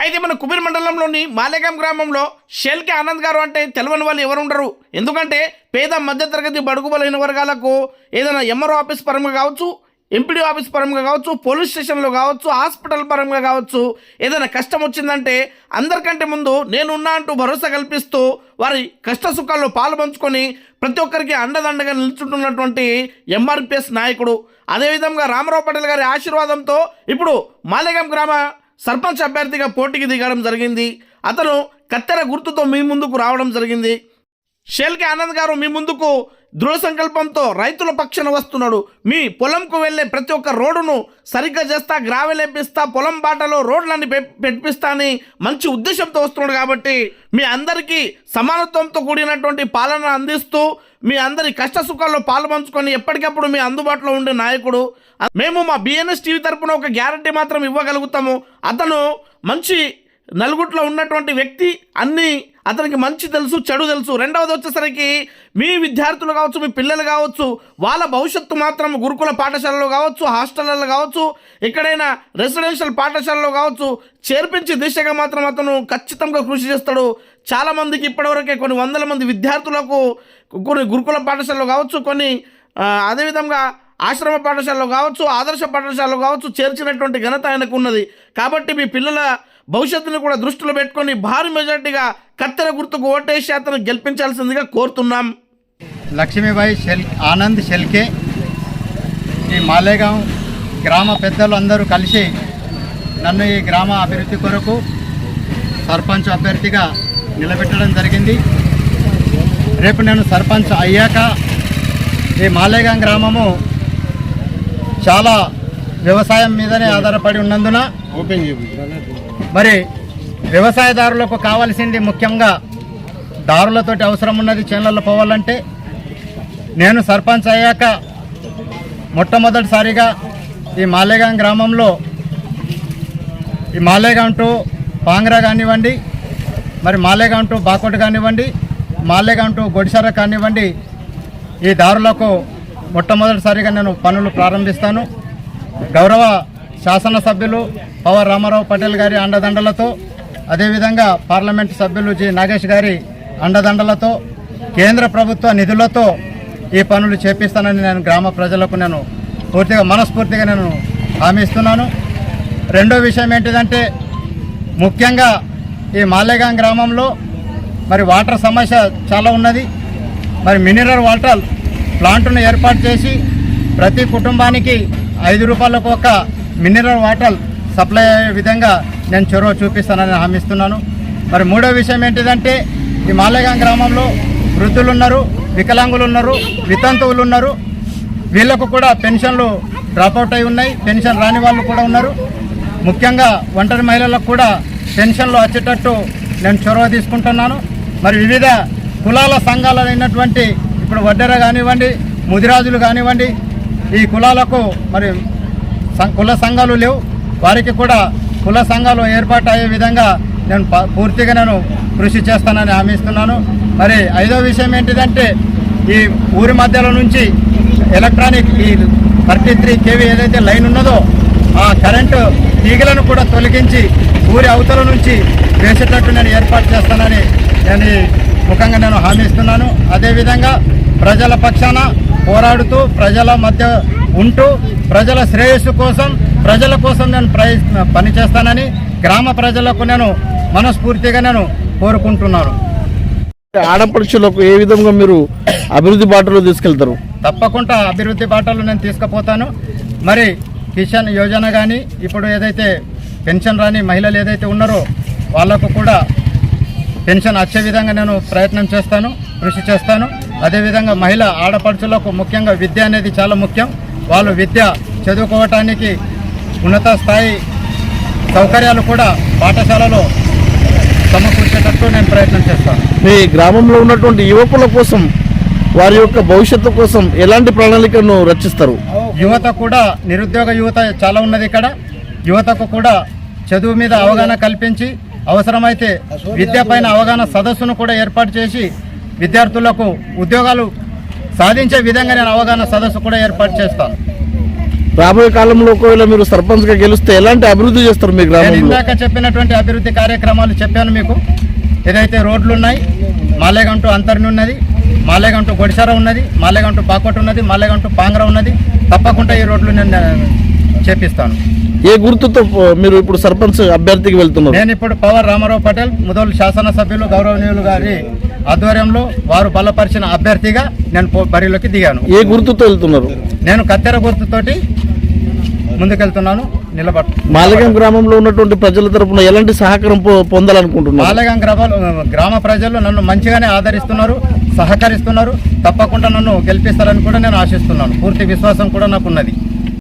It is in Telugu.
అయితే మన కుబీర్ మండలంలోని మాలేగాం గ్రామంలో షెల్కే ఆనంద్ గారు అంటే తెలవని వాళ్ళు ఎవరు ఉండరు. ఎందుకంటే పేద మధ్యతరగతి బడుగు బలైన వర్గాలకు ఏదైనా ఎంఆర్ఓ ఆఫీస్ పరంగా కావచ్చు ఎంపీడీ ఆఫీస్ పరంగా కావచ్చు పోలీస్ స్టేషన్లో కావచ్చు హాస్పిటల్ పరంగా కావచ్చు ఏదైనా కష్టం వచ్చిందంటే అందరికంటే ముందు నేనున్నా అంటూ భరోసా కల్పిస్తూ వారి కష్ట సుఖాల్లో పాలు పంచుకొని ప్రతి ఒక్కరికి అండదండగా నిల్చుంటున్నటువంటి ఎంఆర్పిఎస్ నాయకుడు. అదేవిధంగా రామారావు పటేల్ గారి ఆశీర్వాదంతో ఇప్పుడు మాలేగాం గ్రామ సర్పంచ్ అభ్యర్థిగా పోటీకి దిగడం జరిగింది. అతను కత్తెర గుర్తుతో మీ ముందుకు రావడం జరిగింది. షేల్కే ఆనంద్ గారు మీ ముందుకు దృఢ సంకల్పంతో రైతుల పక్షాన వస్తున్నాడు. మీ పొలంకు వెళ్ళే ప్రతి ఒక్క రోడ్డును సరిగ్గా చేస్తా గ్రావెల్ వేపిస్తా పొలం బాటలో రోడ్లన్నీ పె- పెట్టిస్తా అని మంచి ఉద్దేశంతో వస్తున్నాడు కాబట్టి మీ అందరికీ సమానత్వంతో కూడినటువంటి పాలన అందిస్తూ మీ అందరి కష్ట సుఖాల్లో పాలు పంచుకొని ఎప్పటికప్పుడు మీ అందుబాటులో ఉండే నాయకుడు. మేము మా బిఎన్ఎస్ టీవీ తరపున ఒక గ్యారంటీ మాత్రం ఇవ్వగలుగుతాము. అతను మంచి నలుగుట్లో ఉన్నటువంటి వ్యక్తి అన్నీ అతనికి మంచి తెలుసు చెడు తెలుసు. రెండవది వచ్చేసరికి మీ విద్యార్థులు కావచ్చు మీ పిల్లలు కావచ్చు వాళ్ళ భవిష్యత్తు మాత్రం గురుకుల పాఠశాలలో కావచ్చు హాస్టళ్ళలో కావచ్చు ఎక్కడైనా రెసిడెన్షియల్ పాఠశాలలో కావచ్చు చేర్పించే దిశగా మాత్రం అతను ఖచ్చితంగా కృషి చేస్తాడు. చాలామందికి ఇప్పటివరకే కొన్ని వందల మంది విద్యార్థులకు కొన్ని గురుకుల పాఠశాలలో కావచ్చు కొన్ని అదేవిధంగా ఆశ్రమ పాఠశాలలో కావచ్చు ఆదర్శ పాఠశాలలో కావచ్చు చేర్చినటువంటి ఘనత ఆయనకు ఉన్నది. కాబట్టి మీ పిల్లల భవిష్యత్తును కూడా దృష్టిలో పెట్టుకొని భారీ మెజార్టీగా కత్తెర గుర్తుకు ఓటేసి అతను గెలిపించాల్సిందిగా కోరుతున్నాం. లక్ష్మీబాయి షెల్ ఆనంద్ షెల్కే ఈ మాలేగాం గ్రామ పెద్దలు అందరూ కలిసి నన్ను ఈ గ్రామ అభివృద్ధి కొరకు సర్పంచ్ అభ్యర్థిగా నిలబెట్టడం జరిగింది. రేపు నేను సర్పంచ్ అయ్యాక ఈ మాలేగాం గ్రామము చాలా వ్యవసాయం మీదనే ఆధారపడి ఉన్నందున మరి వ్యవసాయదారులకు కావాల్సింది ముఖ్యంగా దారులతోటి అవసరం ఉన్నది చేనులలో పోవాలంటే నేను సర్పంచ్ అయ్యాక మొట్టమొదటిసారిగా ఈ మాలేగాం గ్రామంలో ఈ మాలేగాం టు పాంగ్రా కానివ్వండి మరి మాలేగాం టు బాకోట్ కానివ్వండి మాలేగాం టు గొడిసర కానివ్వండి ఈ దారులకు మొట్టమొదటిసారిగా నేను పనులు ప్రారంభిస్తాను. గౌరవ శాసనసభ్యులు పవర్ రామారావు పటేల్ గారి అండదండలతో అదేవిధంగా పార్లమెంటు సభ్యులు జి నాగేష్ గారి అండదండలతో కేంద్ర ప్రభుత్వ నిధులతో ఈ పనులు చేపిస్తానని నేను గ్రామ ప్రజలకు నేను పూర్తిగా మనస్ఫూర్తిగా నేను హామీ ఇస్తున్నాను. రెండో విషయం ఏంటిదంటే ముఖ్యంగా ఈ మాలేగాం గ్రామంలో మరి వాటర్ సమస్య చాలా ఉన్నది. మరి మినరల్ వాటర్ ప్లాంట్ను ఏర్పాటు చేసి ప్రతి కుటుంబానికి ఐదు రూపాయలకు ఒక మినరల్ వాటర్ సప్లై అయ్యే విధంగా నేను చొరవ చూపిస్తానని హామీస్తున్నాను మరి మూడో విషయం ఏంటిదంటే ఈ మాలేగాం గ్రామంలో వృద్ధులు ఉన్నారు వికలాంగులు ఉన్నారు వితంతువులు ఉన్నారు వీళ్ళకు కూడా పెన్షన్లు డ్రాప్అవుట్ అయి ఉన్నాయి పెన్షన్ రాని వాళ్ళు కూడా ఉన్నారు. ముఖ్యంగా ఒంటరి మహిళలకు కూడా పెన్షన్లు వచ్చేటట్టు నేను చొరవ తీసుకుంటున్నాను. మరి వివిధ కులాల సంఘాలైనటువంటి ఇప్పుడు వడ్డెర కానివ్వండి ముదిరాజులు కానివ్వండి ఈ కులాలకు మరి కుల సంఘాలు లేవు. వారికి కూడా కుల సంఘాలు ఏర్పాటు అయ్యే విధంగా నేను ప- పూర్తిగా నేను కృషి చేస్తానని హామీ ఇస్తున్నాను. మరి ఐదో విషయం ఏంటిదంటే ఈ ఊరి మధ్యలో నుంచి ఎలక్ట్రానిక్ ఈ థర్టీ త్రీ కేవీ ఏదైతే లైన్ ఉన్నదో ఆ కరెంటు తీగలను కూడా తొలగించి ఊరి అవతల నుంచి వేసేటట్టు నేను ఏర్పాటు చేస్తానని నేను ముఖంగా నేను హామీ ఇస్తున్నాను. అదేవిధంగా ప్రజల పక్షాన పోరాడుతూ ప్రజల మధ్య ఉంటూ ప్రజల శ్రేయస్సు కోసం ప్రజల కోసం నేను ప్రయ పనిచేస్తానని గ్రామ ప్రజలకు నేను మనస్ఫూర్తిగా నేను కోరుకుంటున్నాను. ఆడపడుచులకు ఏ విధంగా మీరు అభివృద్ధి బాటలో తీసుకెళ్తారు? తప్పకుండా అభివృద్ధి బాటలు నేను తీసుకుపోతాను. మరి కిసాన్ యోజన కానీ ఇప్పుడు ఏదైతే పెన్షన్ రాని మహిళలు ఏదైతే ఉన్నారో వాళ్ళకు కూడా పెన్షన్ వచ్చే విధంగా నేను ప్రయత్నం చేస్తాను కృషి చేస్తాను. అదేవిధంగా మహిళ ఆడపడుచులకు ముఖ్యంగా విద్య అనేది చాలా ముఖ్యం. వాళ్ళు విద్య చదువుకోవటానికి ఉన్నత స్థాయి సౌకర్యాలు కూడా పాఠశాలలో సమకూర్చేటట్టు నేను ప్రయత్నం చేస్తాను. మీ గ్రామంలో ఉన్నటువంటి యువకుల కోసం వారి యొక్క భవిష్యత్తు కోసం ఎలాంటి ప్రణాళికను రచిస్తారు? యువత కూడా నిరుద్యోగ యువత చాలా ఉన్నది ఇక్కడ. యువతకు కూడా చదువు మీద అవగాహన కల్పించి అవసరమైతే విద్య పైన అవగాహన సదస్సును కూడా ఏర్పాటు చేసి విద్యార్థులకు ఉద్యోగాలు సాధించే విధంగా నేను అవగాహన సదస్సు కూడా ఏర్పాటు చేస్తాను. రాబోయే కాలంలో ఒకవేళ మీరు సర్పంచ్గా గెలిస్తే ఎలాంటి అభివృద్ధి చేస్తారు మీ నేను గ్రామంలో? ఇందాక చెప్పినటువంటి అభివృద్ధి కార్యక్రమాలు చెప్పాను మీకు. ఏదైతే రోడ్లు ఉన్నాయి మాలేగంటూ అంతర్ని ఉన్నది మాలేగంటూ గొడిసర ఉన్నది మాలేగంటూ పాకోట ఉన్నది మాలేగంటూ పాంగ్ర ఉన్నది తప్పకుండా ఈ రోడ్లు నేను చేపిస్తాను. ఏ గుర్తుతో మీరు ఇప్పుడు సర్పంచ్ అభ్యర్థికి వెళ్తున్నారు? నేను ఇప్పుడు పవర్ రామారావు పటేల్ ముదోలు శాసనసభ్యులు గౌరవనీయులు గారి ఆధ్వర్యంలో వారు బలపరిచిన అభ్యర్థిగా నేను బరిలోకి దిగాను. ఏ గుర్తుతో వెళ్తున్నారు? నేను కత్తెర గుర్తుతోటి ముందుకెళ్తున్నాను నిలబడు మాలగం గ్రామంలో ఉన్నటువంటి ప్రజల తరపున ఎలాంటి సహకారం పొందాలనుకుంటున్నారు? మాలేగాం గ్రామాలు గ్రామ ప్రజలు నన్ను మంచిగానే ఆదరిస్తున్నారు సహకరిస్తున్నారు తప్పకుండా నన్ను గెలిపిస్తారని కూడా నేను ఆశిస్తున్నాను. పూర్తి విశ్వాసం కూడా నాకు ఉన్నది